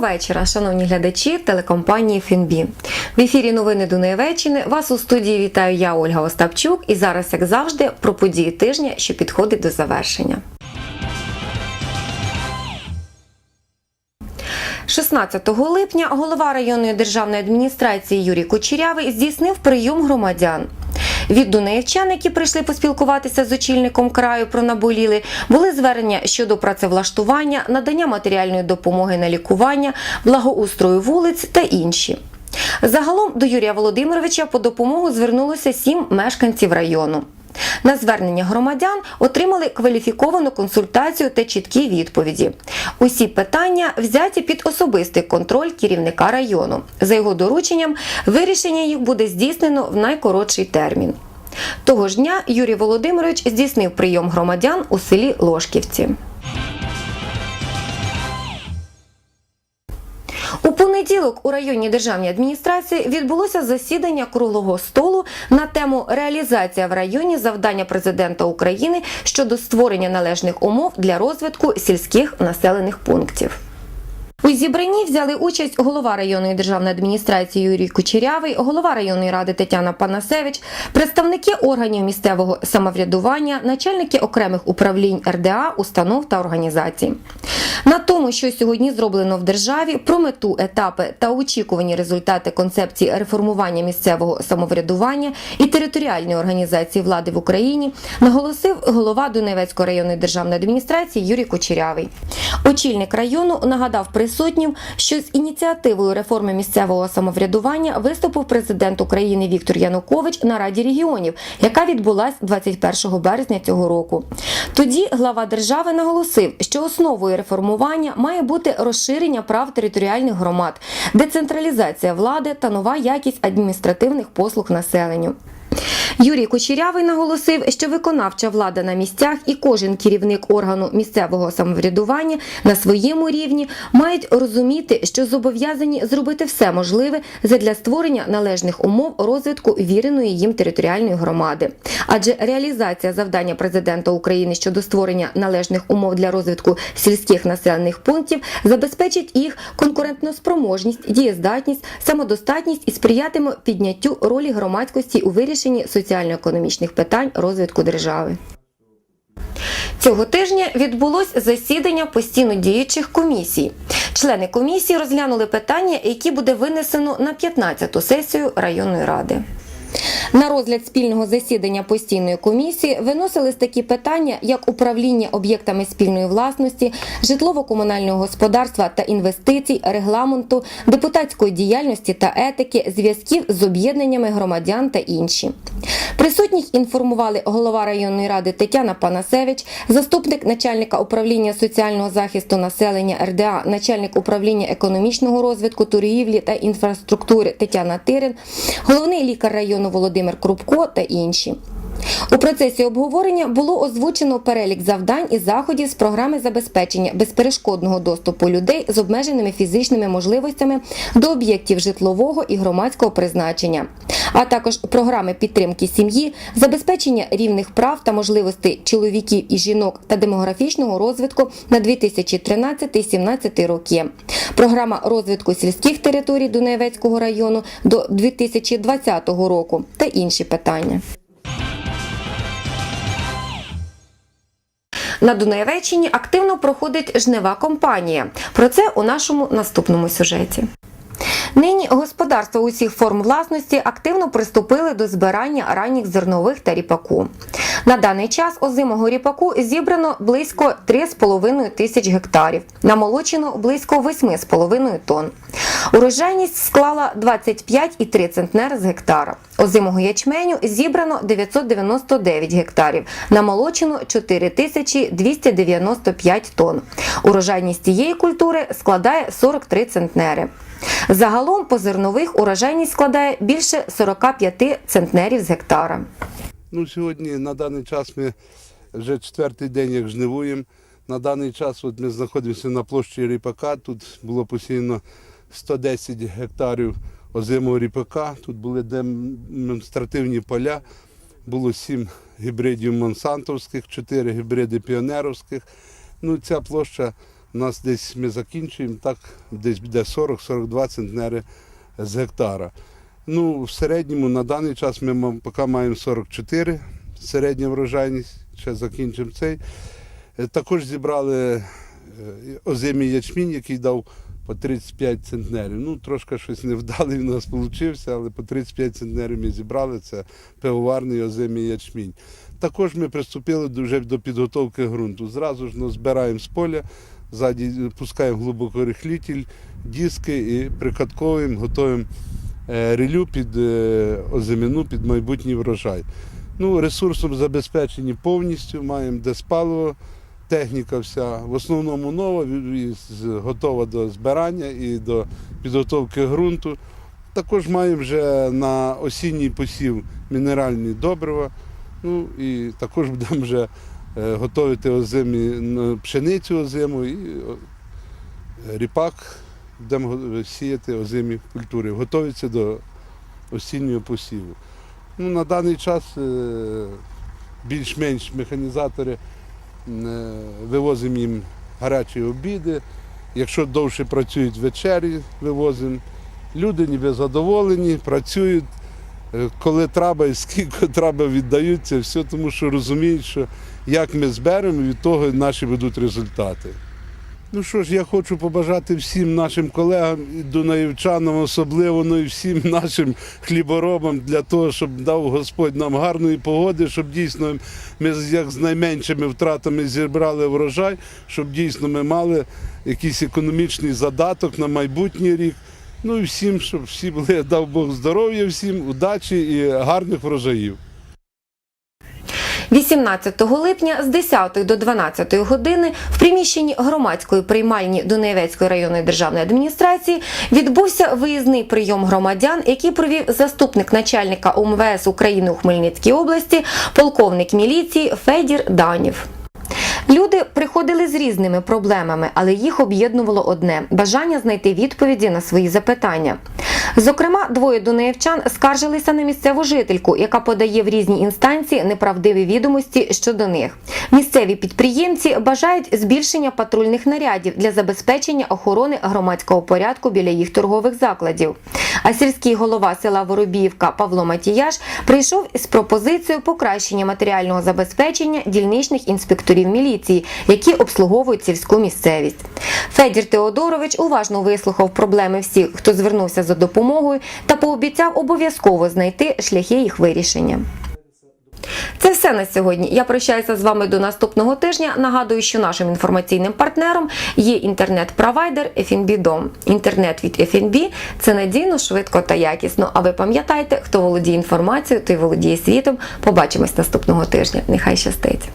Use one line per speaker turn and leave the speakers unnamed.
вечора, шановні глядачі телекомпанії Фінбі. В ефірі новини Дунаєвеччини. Вас у студії вітаю я, Ольга Остапчук. І зараз, як завжди, про події тижня, що підходить до завершення. 16 липня голова районної державної адміністрації Юрій Кучерявий здійснив прийом громадян. Від дунаївчан, які прийшли поспілкуватися з очільником краю про наболіли, були звернення щодо працевлаштування, надання матеріальної допомоги на лікування, благоустрою вулиць та інші. Загалом до Юрія Володимировича по допомогу звернулося сім мешканців району. На звернення громадян отримали кваліфіковану консультацію та чіткі відповіді. Усі питання взяті під особистий контроль керівника району. За його дорученням, вирішення їх буде здійснено в найкоротший термін. Того ж дня Юрій Володимирович здійснив прийом громадян у селі Лошківці. Понеділок у районній державній адміністрації відбулося засідання круглого столу на тему реалізація в районі завдання президента України щодо створення належних умов для розвитку сільських населених пунктів. У зібранні взяли участь голова районної державної адміністрації Юрій Кучерявий, голова районної ради Тетяна Панасевич, представники органів місцевого самоврядування, начальники окремих управлінь РДА, установ та організацій. На тому, що сьогодні зроблено в державі, про мету, етапи та очікувані результати концепції реформування місцевого самоврядування і територіальної організації влади в Україні, наголосив голова Донецької районної державної адміністрації Юрій Кучерявий. Очільник району нагадав присутнім, що з ініціативою реформи місцевого самоврядування виступив президент України Віктор Янукович на Раді регіонів, яка відбулась 21 березня цього року. Тоді глава держави наголосив, що основою реформування має бути розширення прав територіальних громад, децентралізація влади та нова якість адміністративних послуг населенню. Юрій Кучерявий наголосив, що виконавча влада на місцях і кожен керівник органу місцевого самоврядування на своєму рівні мають розуміти, що зобов'язані зробити все можливе задля створення належних умов розвитку віреної їм територіальної громади. Адже реалізація завдання президента України щодо створення належних умов для розвитку сільських населених пунктів забезпечить їх конкурентноспроможність, дієздатність, самодостатність і сприятиме підняттю ролі громадськості у вирішенні соціально-економічних питань розвитку держави. Цього тижня відбулось засідання постійно діючих комісій. Члени комісії розглянули питання, які буде винесено на 15-ту сесію районної ради. На розгляд спільного засідання постійної комісії виносились такі питання, як управління об'єктами спільної власності, житлово-комунального господарства та інвестицій, регламенту, депутатської діяльності та етики, зв'язків з об'єднаннями громадян та інші. Присутніх інформували голова районної ради Тетяна Панасевич, заступник начальника управління соціального захисту населення РДА, начальник управління економічного розвитку, торгівлі та інфраструктури Тетяна Тирин, головний лікар району Володимир Крупко та інші. У процесі обговорення було озвучено перелік завдань і заходів з програми забезпечення безперешкодного доступу людей з обмеженими фізичними можливостями до об'єктів житлового і громадського призначення, а також програми підтримки сім'ї, забезпечення рівних прав та можливостей чоловіків і жінок та демографічного розвитку на 2013-2017 роки. Програма розвитку сільських територій Дунаєвецького району до 2020 року та інші питання. На Дунаєвеччині активно проходить жнива компанія. Про це у нашому наступному сюжеті. Нині господарства усіх форм власності активно приступили до збирання ранніх зернових та ріпаку. На даний час озимого ріпаку зібрано близько 3,5 тисяч гектарів, намолочено близько 8,5 тонн. Урожайність склала 25,3 центнер з гектара. Озимого ячменю зібрано 999 гектарів, намолочено 4295 тонн. Урожайність цієї культури складає 43 центнери. Загалом по зернових урожайність складає більше 45 центнерів з гектара.
Ну, сьогодні на даний час ми вже четвертий день як жнивуємо. На даний час от ми знаходимося на площі ріпака. Тут було посіяно 110 гектарів озимого ріпака. Тут були демонстративні поля. Було 7 гібридів монсантовських, 4 гібриди піонеровських. Ну, ця площа У нас десь ми закінчуємо, так десь буде 40-42 центнери з гектара. Ну, в середньому на даний час ми поки маємо 44 середня врожайність, ще закінчимо цей. Е, Також зібрали е, озимий ячмінь, який дав по 35 центнерів. Ну, трошки щось невдалий в нас вийшов, але по 35 центнерів ми зібрали. Це пивоварний озимий ячмінь. Також ми приступили вже до підготовки ґрунту. Зразу ж ну, збираємо з поля, ззаді пускаємо глибокорихлітель, диски і прикатковуємо, готуємо е, релю під е, озимину, під майбутній врожай. Ну, ресурсом забезпечені повністю, маємо диспаливо, техніка вся в основному нова, готова до збирання і до підготовки ґрунту. Також маємо вже на осінній посів мінеральні добрива. Ну і також будемо вже е, готувати озимі пшеницю озиму і ріпак будемо сіяти озимі культури. Готуються до осіннього посіву. Ну, на даний час е, більш-менш механізатори е, вивозимо їм гарячі обіди. Якщо довше працюють вечері, вивозимо. Люди ніби задоволені, працюють, е, коли треба і скільки треба віддаються, все, тому що розуміють, що як ми зберемо, від того наші ведуть результати. Ну що ж, я хочу побажати всім нашим колегам, і дунаївчанам особливо, ну і всім нашим хліборобам для того, щоб дав Господь нам гарної погоди, щоб дійсно ми як з найменшими втратами зібрали врожай, щоб дійсно ми мали якийсь економічний задаток на майбутній рік. Ну і всім, щоб всі були, дав Бог здоров'я всім, удачі і гарних врожаїв.
18 липня з 10 до 12 години в приміщенні громадської приймальні Дунаєвецької районної державної адміністрації відбувся виїзний прийом громадян, який провів заступник начальника УМВС України у Хмельницькій області, полковник міліції Федір Данів. Люди приходили з різними проблемами, але їх об'єднувало одне бажання знайти відповіді на свої запитання. Зокрема, двоє дунаєвчан скаржилися на місцеву жительку, яка подає в різні інстанції неправдиві відомості щодо них. Місцеві підприємці бажають збільшення патрульних нарядів для забезпечення охорони громадського порядку біля їх торгових закладів. А сільський голова села Воробіївка Павло Матіяш прийшов з пропозицією покращення матеріального забезпечення дільничних інспекторів міліції, які обслуговують сільську місцевість. Федір Теодорович уважно вислухав проблеми всіх, хто звернувся за допомогою, та пообіцяв обов'язково знайти шляхи їх вирішення. Це все на сьогодні. Я прощаюся з вами до наступного тижня. Нагадую, що нашим інформаційним партнером є інтернет-провайдер FNB Інтернет від FNB – це надійно, швидко та якісно. А ви пам'ятайте, хто володіє інформацією, той володіє світом. Побачимось наступного тижня. Нехай щастить.